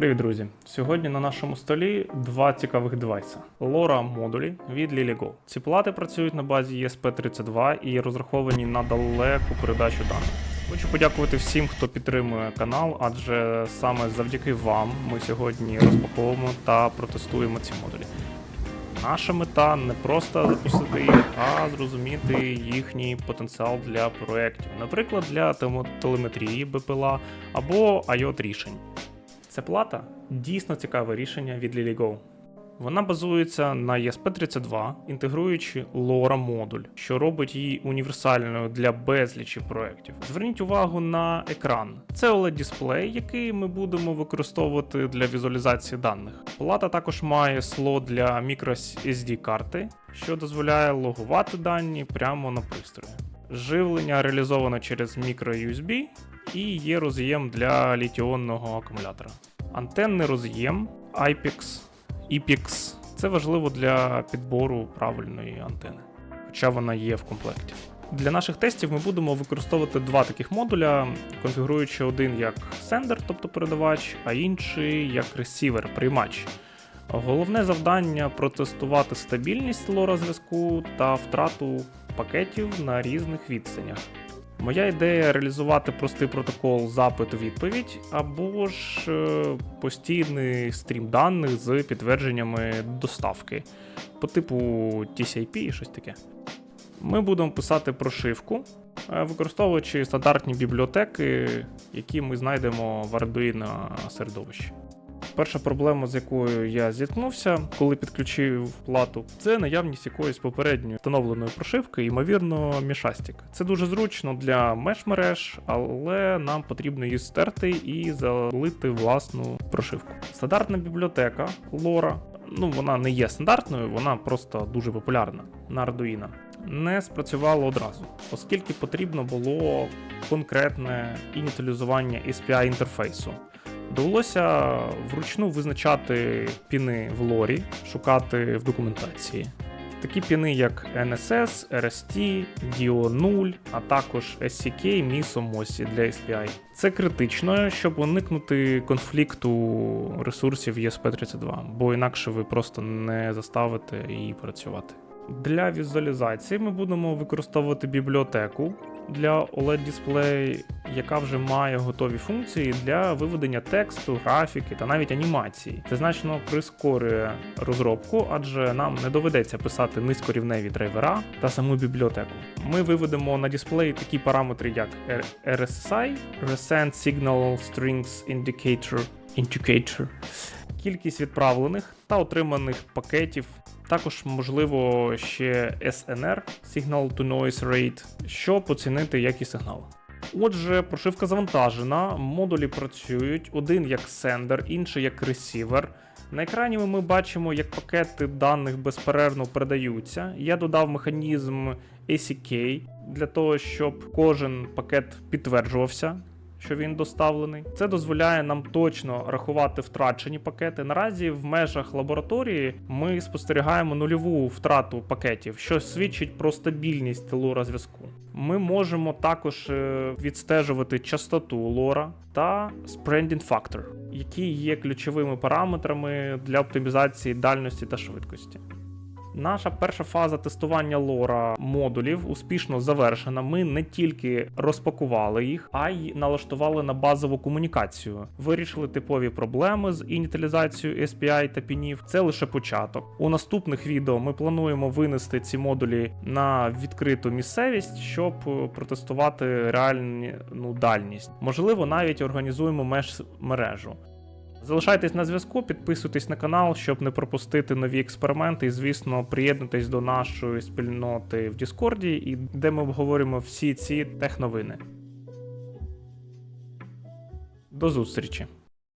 Привіт, друзі! Сьогодні на нашому столі два цікавих девайса: LoRa модулі від LilyGo. Ці плати працюють на базі ESP32 і розраховані на далеку передачу даних. Хочу подякувати всім, хто підтримує канал, адже саме завдяки вам ми сьогодні розпаковуємо та протестуємо ці модулі. Наша мета не просто запустити їх, а зрозуміти їхній потенціал для проєктів, наприклад, для телеметрії БПЛА або IoT рішень. Ця плата дійсно цікаве рішення від LilyGo. Вона базується на ESP32, інтегруючи LoRa модуль, що робить її універсальною для безлічі проєктів. Зверніть увагу на екран. Це oled дисплей який ми будемо використовувати для візуалізації даних. Плата також має слот для microSD карти, що дозволяє логувати дані прямо на пристрої. Живлення реалізовано через microUSB і є роз'єм для літіонного акумулятора. Антенний роз'єм IPX, IPX це важливо для підбору правильної антени, хоча вона є в комплекті. Для наших тестів ми будемо використовувати два таких модуля, конфігуруючи один як сендер, тобто передавач, а інший як ресівер, приймач. Головне завдання протестувати стабільність LoRa зв'язку та втрату пакетів на різних відстанях. Моя ідея реалізувати простий протокол запит-відповідь або ж е, постійний стрім даних з підтвердженнями доставки по типу TCP і щось таке. Ми будемо писати прошивку, е, використовуючи стандартні бібліотеки, які ми знайдемо в Arduino середовищі. Перша проблема, з якою я зіткнувся, коли підключив плату, це наявність якоїсь попередньої встановленої прошивки, ймовірно, мішастик. Це дуже зручно для меш-мереж, але нам потрібно її стерти і залити власну прошивку. Стандартна бібліотека LoRa, ну вона не є стандартною, вона просто дуже популярна на Arduino. Не спрацювало одразу, оскільки потрібно було конкретне ініціалізування SPI інтерфейсу. Довелося вручну визначати піни в лорі, шукати в документації. Такі піни, як NSS, RST, DO0, а також SCK, MISO, MOSI для SPI. Це критично, щоб уникнути конфлікту ресурсів ESP32, бо інакше ви просто не заставите її працювати. Для візуалізації ми будемо використовувати бібліотеку для oled дисплей яка вже має готові функції для виведення тексту, графіки та навіть анімації. Це значно прискорює розробку, адже нам не доведеться писати низькорівневі драйвера та саму бібліотеку. Ми виведемо на дисплей такі параметри, як RSSI, Recent Signal Strings Indicator, Indicator, кількість відправлених та отриманих пакетів. Також можливо ще SNR Signal to Noise Rate, щоб оцінити якість сигналу. Отже, прошивка завантажена, модулі працюють, один як сендер, інший як ресівер. На екрані ми бачимо, як пакети даних безперервно передаються. Я додав механізм ACK для того, щоб кожен пакет підтверджувався, що він доставлений. Це дозволяє нам точно рахувати втрачені пакети. Наразі в межах лабораторії ми спостерігаємо нульову втрату пакетів, що свідчить про стабільність лора зв'язку. Ми можемо також е, відстежувати частоту лора та spreading factor, які є ключовими параметрами для оптимізації дальності та швидкості. Наша перша фаза тестування лора модулів успішно завершена. Ми не тільки розпакували їх, а й налаштували на базову комунікацію. Вирішили типові проблеми з ініціалізацією SPI та пінів. Це лише початок. У наступних відео ми плануємо винести ці модулі на відкриту місцевість, щоб е, протестувати реальну дальність. Можливо, навіть організуємо меж мережу. Залишайтесь на зв'язку, підписуйтесь на канал, щоб не пропустити нові експерименти. І, звісно, приєднуйтесь до нашої спільноти в Діскорді, і де ми обговорюємо всі ці техновини. До зустрічі!